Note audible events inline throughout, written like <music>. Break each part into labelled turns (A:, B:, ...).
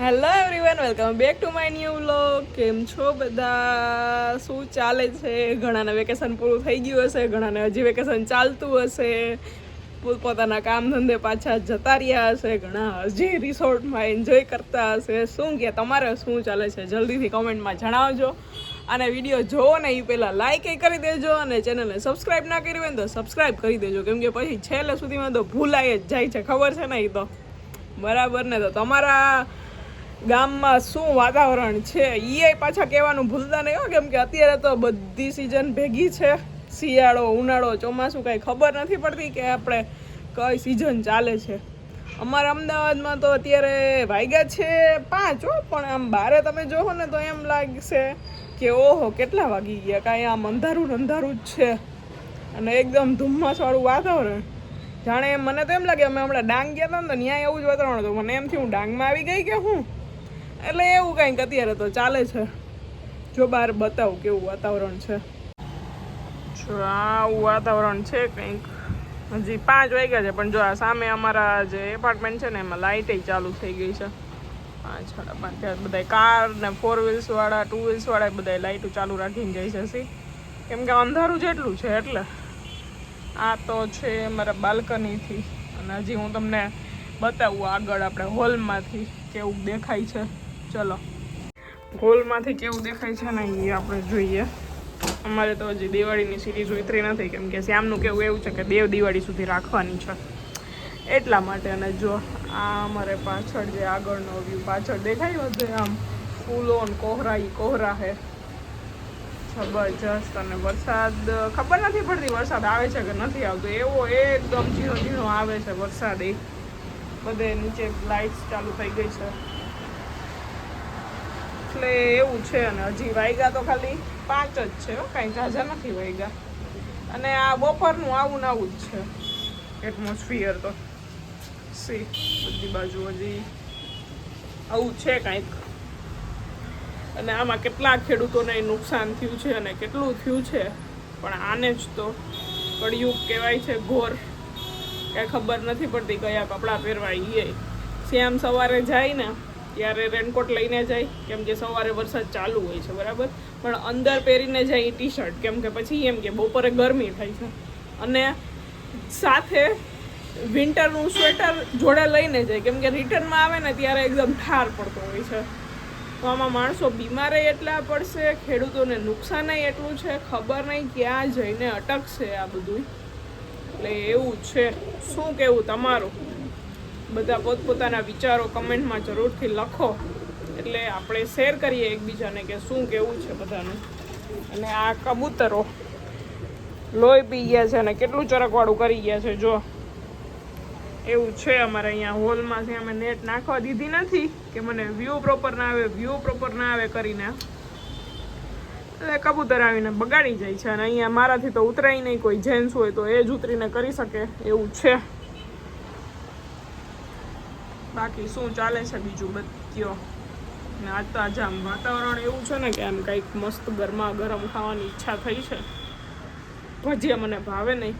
A: Hello everyone welcome back to my new vlog કેમ છો બધા? શું ચાલે છે? ઘણાને વેકેશન પૂરું થઈ ગયું હશે, ઘણાને હજી વેકેશન ચાલતું હશે. પોતપોતાના કામ ધંધે પાછા જતા રહ્યા હશે, ઘણા હજી રિસોર્ટમાં એન્જોય કરતા હશે. શું કે તમારે શું ચાલે છે? જલ્દીથી કોમેન્ટમાં જણાવજો. અને વીડિયો જોવો ને એ પહેલાં લાઇક એ કરી દેજો અને ચેનલને સબસ્ક્રાઈબ ના કરી હોય ને તો સબસ્ક્રાઈબ કરી દેજો. કેમ કે પછી છેલ્લે સુધીમાં તો ભૂલાઈ જ જાય છે, ખબર છે ને એ તો? બરાબર ને? તો તમારા ગામમાં શું વાતાવરણ છે એ પાછા કહેવાનું ભૂલતા નહીં હો, કેમ કે અત્યારે તો બધી સિઝન ભેગી છે. શિયાળો, ઉનાળો, ચોમાસું કાંઈ ખબર નથી પડતી કે આપણે કઈ સિઝન ચાલે છે. અમારા અમદાવાદમાં તો અત્યારે વાગ્યા છે પાંચ હો, પણ આમ બારે તમે જોવો ને તો એમ લાગશે કે ઓહો, કેટલા વાગી ગયા? કાંઈ આમ અંધારું અંધારું જ છે. અને એકદમ ધુમ્મસવાળું વાતાવરણ. જાણે મને તો એમ લાગે અમે હમણાં ડાંગ ગયા હતા ને તો ત્યાં એવું જ વાતાવરણ હતું. મને એમથી હું ડાંગમાં આવી ગઈ કે હું? એટલે એવું કંઈક અત્યારે તો ચાલે છે. જો બહાર બતાવું કેવું વાતાવરણ છે. જો આવું વાતાવરણ છે કંઈક. હજી પાંચ વાગ્યા છે, પણ જો આ સામે અમારા જે એપાર્ટમેન્ટ છે ને, એમાં લાઇટે ચાલુ થઈ ગઈ છે. પાંચ સાડા પાંચ ત્યાં બધા કાર ને ફોર વ્હીલ્સ વાળા ટુ વ્હીલ્સ વાળા બધા લાઇટો ચાલુ રાખીને છે સી કેમ કે અંધારું જેટલું છે એટલે. આ તો છે મારા બાલ્કનીથી. અને હજી હું તમને બતાવું આગળ આપણે હોલમાંથી કેવું દેખાય છે. ચલો. ગોલમાંથી કેવું દેખાય છે ને એ આપણે જોઈએ. અમારે તો હજી દિવાળીની સિરીઝ ઉતરી નથી, કેમ કે શ્યામનું કેવું એવું છે કે દેવ દિવાળી સુધી રાખવાની છે. એટલા માટે અને જો આ અમારે પાછળ જે આગળનો વ્યૂ પાછળ દેખાય બધે આમ ફૂલો ને કોહરા, ઈ કોહરા હે. જબરજસ્ત અને વરસાદ, ખબર નથી પડતી વરસાદ આવે છે કે નથી આવતો. એવો એકદમ ઝીણો ઝીણો આવે છે વરસાદ. એ બધે નીચે લાઇટ્સ ચાલુ થઈ ગઈ છે. એટલે એવું છે અને હજી વાગ્યા તો ખાલી પાંચ જ છે કાંઈ ઝાઝા નથી વાગ્યા અને આ બપોરનું આવું ને જ છે. એટમોસ્ફિયર તો. સી બધી બાજુ હજી આવું છે કાંઈક. અને આમાં કેટલા ખેડૂતોને નુકસાન થયું છે અને કેટલું થયું છે. પણ આને જ તો કળિયુગ કહેવાય છે, ઘોર. કાંઈ ખબર નથી પડતી કયા કપડાં પહેરવા એ. શ્યામ સવારે જાય ને ત્યારે રેનકોટ લઈને જાય, કેમ કે સવારે વરસાદ ચાલુ હોય છે, બરાબર? પણ અંદર પહેરીને જાય ટી શર્ટ કેમ કે પછી એમ કે બપોરે ગરમી થાય છે. અને સાથે વિન્ટરનું સ્વેટર જોડે લઈને જાય, કેમ કે રિટર્નમાં આવે ને ત્યારે એકદમ ઠાર પડતો હોય છે. તો આમાં માણસો બીમારે એટલા પડશે, ખેડૂતોને નુકસાન એટલું છે, ખબર નહીં ક્યાં જઈને અટકશે આ બધું. એટલે એવું છે. શું કેવું તમારું? બધા પોતપોતાના વિચારો કમેન્ટમાં જરૂરથી લખો. એટલે આપણે શેર કરીએ એકબીજાને કે શું કેવું છે બધાનું. અને આ કબૂતરો. લોહી પી ગયા છે અને કેટલું ચરકવાળું કરી ગયા છે, જો. એવું છે અમારે અહીંયા હોલમાંથી અમે નેટ નાખવા દીધી નથી કે મને વ્યૂ પ્રોપર ના આવે વ્યૂ પ્રોપર ના આવે કરીને. એટલે કબૂતર આવીને બગાડી જાય છે અને અહીંયા મારાથી તો ઉતરાય નહીં, કોઈ જેન્ટ્સ હોય તો એ જ ઉતરીને કરી શકે, એવું છે. બાકી શું ચાલે છે બીજું બત્યો? ને આજ તો આજે આમ વાતાવરણ એવું છે ને કે આમ કંઈક મસ્ત ગરમા ગરમ ખાવાની ઈચ્છા થઈ છે. ભજીયા મને ભાવે નહીં.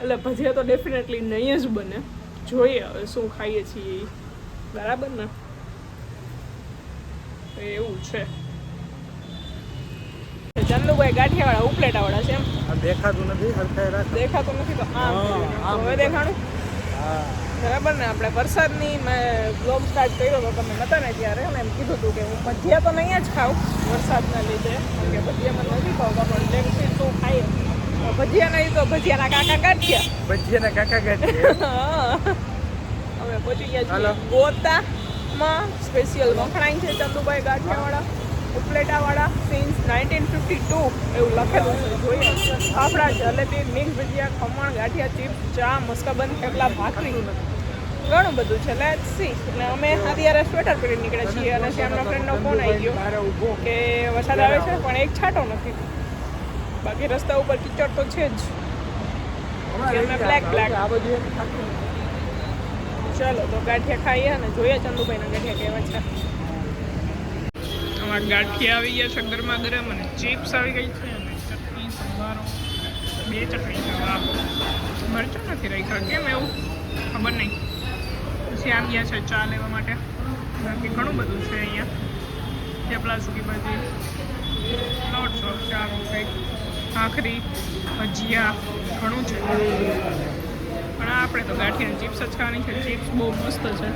A: એટલે ભજીયા તો ડેફિનેટલી નહીં જ બને. જોઈએ હવે શું ખાઈએ છીએ બરાબર ને? એવું છે. ચંદુભાઈ ગાંઠિયાવાળા ઉપલેટાવાળા છે એમ?
B: દેખાતું નથી
A: દેખાતું નથી તો આમ હવે દેખાણું
B: હા.
A: બરાબર ને? આપણે વરસાદની મેં બ્લોગ સ્ટાર્ટ કર્યો હતો તમે નતા ને ત્યારે અને એમ કીધું હતું કે હું ભજીયા તો નહીં જ ખાઉં વરસાદના લીધે. કે ભજીયા મને નથી ખાવતા પણ લેગથી શું ખાઈએ ભજીયા નહીં તો ભજીયાના કાકા કાઢ્યા
B: ભજીયાના કાકા કાઢી
A: હા. <laughs> અમે પહોંચી ગયા છીએ ગોતામાં. સ્પેશિયલ વખણાય છે ચંદુભાઈ ગાંઠિયાવાળા ઉપલેટાવાળા સિન્સ નાઇન્ટીન ફિફ્ટી ટુ એવું લખેલું છે જોઈએ આપણા જલેબી મિક્સ ભજીયા ખમણ ગાંઠિયા ચિપ્સ ચા મસ્કાબંધ થેપલા ભાખરી. ઘણું બધું છે. લેટ સી અને અમે અત્યારે સ્વેટર પહેરી નીકળ્યા છીએ અને શ્યામના ફ્રેન્ડનો ફોન આવી ગયો કે વરસાદ આવે છે, પણ એક છાંટો નથી. બાકી રસ્તા ઉપર કિચડ તો છે જ. અમે
B: બ્લેક બ્લેક
A: ચાલો, તો ગાંઠિયા ખાઈએ અને જોઈએ ચંદુભાઈના ગાંઠિયા કેવા છે. અમારા ગાંઠિયા આવી ગયા છે ગરમા ગરમ અને ચિપ્સ આવી ગઈ છે અને ચટણી, સંભારો, બે ચટણી વાહ મરચાં નથી રાખ્યા, કેમ એવું? ખબર નહીં. પછી આમ ગયા છે ચા લેવા માટે. બાકી ઘણું બધું છે અહીંયા. થેપલા સૂકી ભાજી લોટ શોપ ચા કંઈક ભાખરી ભજીયા ઘણું છે. પણ આપણે તો ગાંઠિયાની ચિપ્સ જ ખાવાની છે. ચિપ્સ બહુ મસ્ત છે.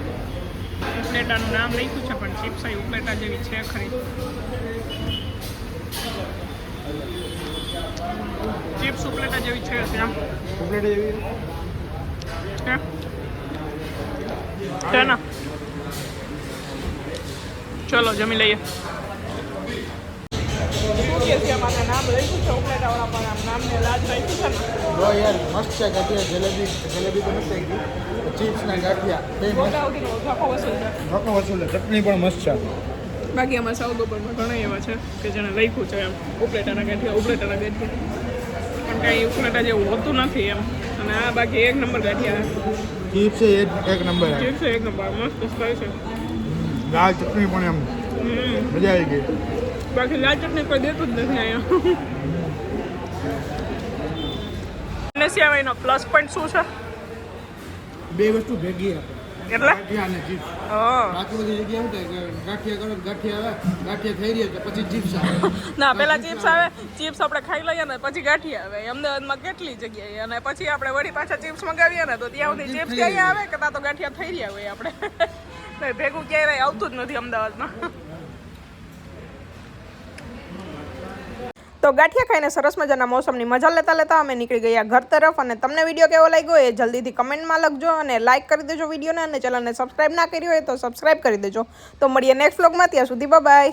A: ઉપલેટાનું નામ લખ્યું છે પણ ચિપ્સ અહીં ઉપલેટા જેવી છે ખરી. ચિપ્સ ઉપલેટા જેવી છે ત્યાં.
B: ચોકલેટ એવી
A: છે ને ચલો જમી લઈએ
B: મસ્ત છે ગાંઠિયા જલેબી જલેબી તો મસ્ત ચીપ્સ ને ગાંઠિયા ચટણી પણ મસ્ત છે
A: બાકી આમાં સાઉથ ઉપરમાં ઘણા એવા છે કે જેને લખ્યું છે એમ, ઉપલેટાના ગાંઠિયા ઉપલેટાના ગાંઠિયા. પણ કાંઈ ઉપલેટા જેવું હોતું નથી એમ. અને આ બાકી એક નંબર ગાંઠિયા
B: ચિપ્સ એક નંબર
A: છે એક નંબર મસ્ત સ્પાઈસ છે.
B: લાલ ચટણી પણ એમ. મજા આવી ગઈ.
A: બાકી લાલ ચટણી કોઈ દેતું જ નથી અહીંયા. એનો પ્લસ પોઈન્ટ શું છે?
B: બે વસ્તુ ભેગી આપે.
A: એટલે?
B: ચિપ્સ બાકી બધી જગ્યાએ શું ગાંઠિયા કરો ગાંઠિયા આવે ગાંઠિયા થઈ રહ્યા પછી ચિપ્સ આવે <laughs>
A: ના પેલા ચિપ્સ આવે ચિપ્સ આપણે ખાઈ લઈએ ને પછી ગાંઠિયા આવે. અમદાવાદમાં કેટલી જગ્યાએ? અને પછી આપણે વળી પાછા ચિપ્સ મંગાવીએ ને તો ત્યાં સુધી ચિપ્સ ક્યાંય આવે કે ત્યાં તો ગાંઠિયા થઈ રહ્યા હોય આપણે? <laughs> ભેગું ક્યાંય આવતું જ નથી અમદાવાદમાં. તો ગાંઠિયા ખાઈને સરસ મજાના મોસમની મજા લેતા લેતા અમે નીકળી ગયા ઘર તરફ અને તમને વીડિયો કેવો લાગ્યો એ જલ્દીથી કમેન્ટમાં લખજો અને લાઇક કરી દેજો વિડીયોને અને ચેનલને સબસ્ક્રાઇબ ના કરી હોય તો સબસ્ક્રાઇબ કરી દેજો. તો મળીએ નેક્સ્ટ વ્લોગમાં ત્યાં સુધી બાય